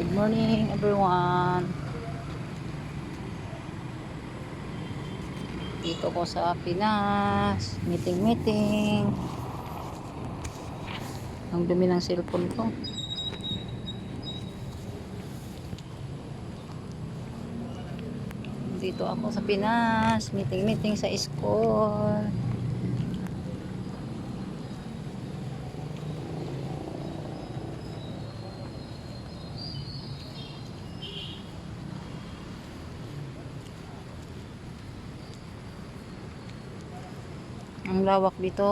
Good morning everyone. Dito ko sa Pinas. Meeting meeting. Ang dumi ng cellphone ko. Dito ako sa Pinas. Meeting meeting sa school. Ang lawak dito.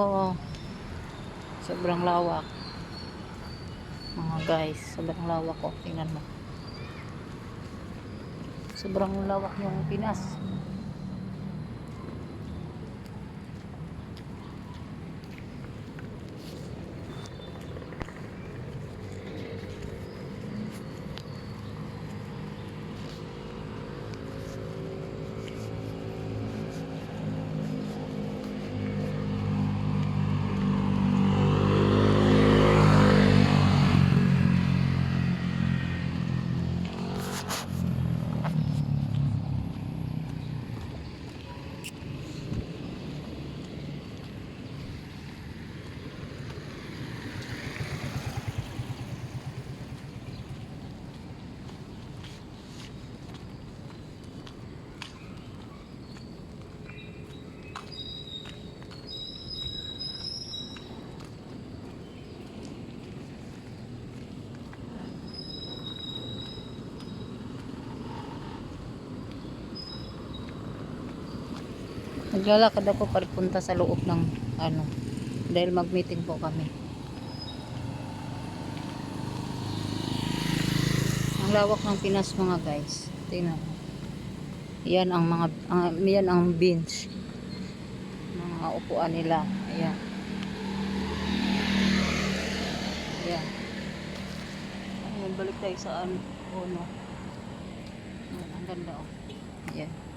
Sobrang lawak. Mga guys, sobrang lawak ko. Tingnan mo. Sobrang lawak yung Pinas. Naglalakad ako papunta sa loob ng ano dahil mag-meeting po kami. Ang lawak ng Pinas mga guys. Tingnan. Yan ang mga ang, yan ang bench. Mga upuan nila. Ayan. Ayan. Ayun, balik tayo sa ano. Ano. Ayan, ang ganda oh. Ayan.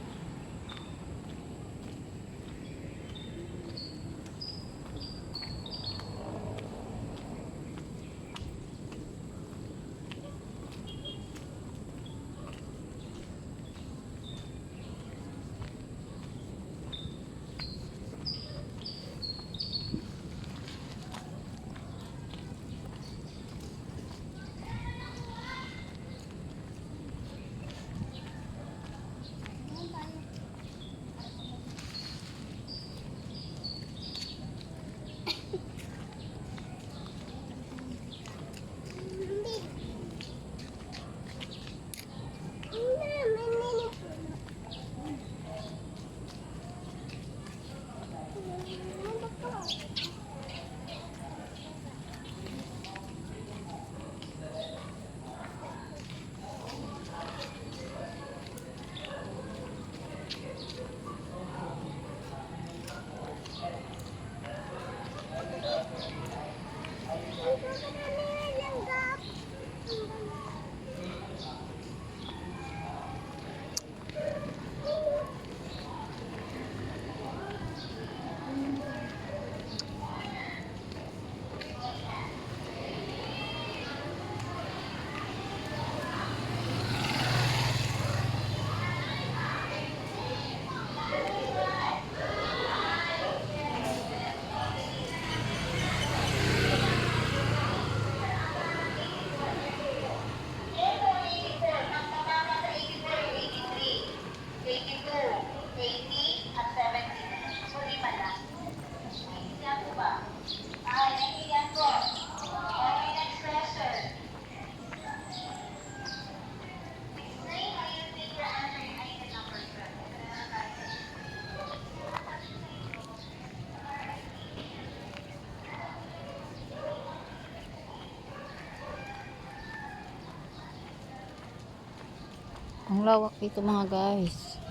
Ang lawak dito mga guys.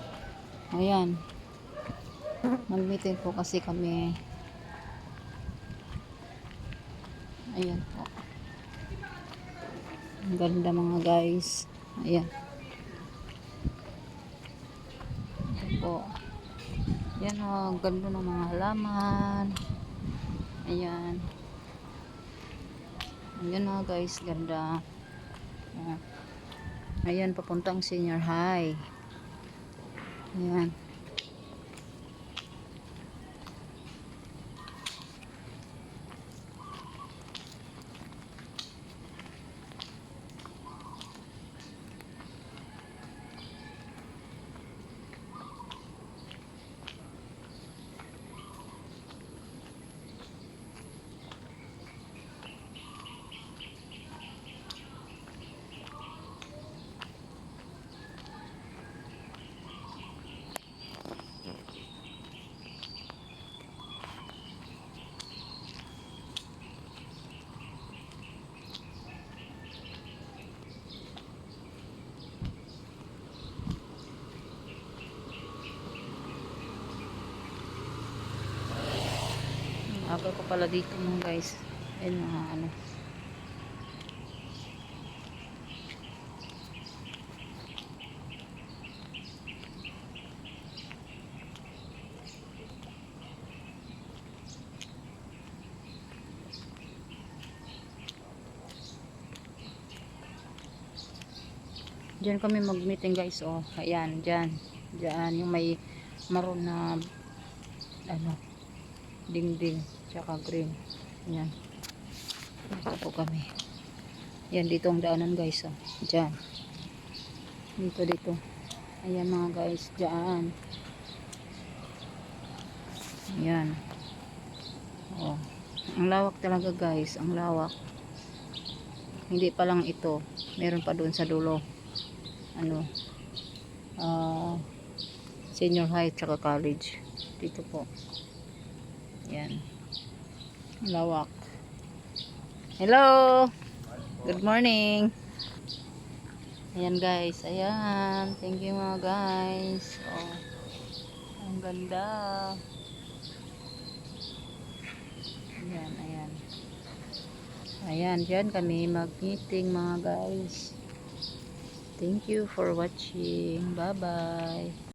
Ayan. Mag-meeting po kasi kami. Ayan po. Ang ganda mga guys. Ayan. Ito po. Ayan o. Ang ganda ng mga halaman. Ayan. Ayan o guys. Ganda. Ayan. Ayan, papuntang senior high. Ayan. Ang Aga ko pala dito mga guys. Ayun mga ano. Diyan kami mag-meeting guys. Oh, ayan, diyan. Diyan yung may maroon na ano, dingding tsaka green yan dito po kami. Yan dito ang daanan guys oh. dyan dito dito. Ayan mga guys dyan yan oh. Ang lawak talaga guys. Ang lawak. Hindi pa lang ito. Meron pa doon sa dulo. Ano? Ah senior high tsaka college. Dito po. Yan. Lawak. Hello! Good morning! Ayan guys. Ayan. Thank you mga guys. Oh. Ang ganda. Ayan, ayan. Ayan, dyan kami mag-meeting mga guys. Thank you for watching. Bye-bye.